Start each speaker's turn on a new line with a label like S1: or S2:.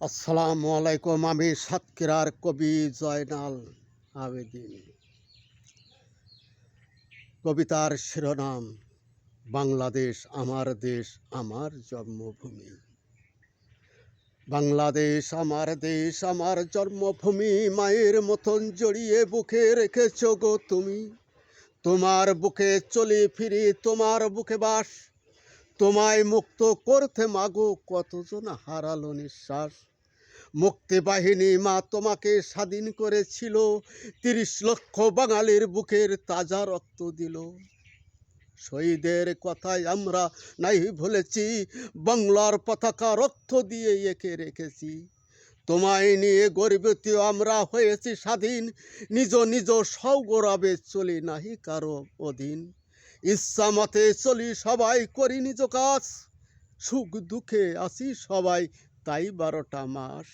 S1: আসসালামু আলাইকুম, আমি সাতক্ষীরার কবি জয়নাল আবেদিন। কবিতার শিরোনাম, বাংলাদেশ আমার দেশ, আমার জন্মভূমি। বাংলাদেশ আমার দেশ, আমার জন্মভূমি, মায়ের মতন জড়িয়ে বুকে রেখেছ গো তুমি। তোমার বুকে চলি ফিরি, তোমার বুকে বাস তোমায় মুক্ত করতে মাগো, কতজন হারালো নিঃশ্বাস। মুক্তিবাহিনী মা তোমাকে স্বাধীন করেছিল, তিরিশ লক্ষ বাঙালির বুকের তাজা রক্ত দিল। শহীদের কথাই আমরা নাই ভুলেছি, বাংলার পতাকা রক্ত দিয়ে এঁকে রেখেছি। তোমায় নিয়ে গর্বিত আমরা হয়েছি স্বাধীন, নিজ নিজ সৌগৌরবে চলি নাহি কারও অধীন। ইচ্ছা মতে চলি সবাই করি নিজ কাজ। সুখ দুঃখে আসি সবাই তাই বারোটা মাস।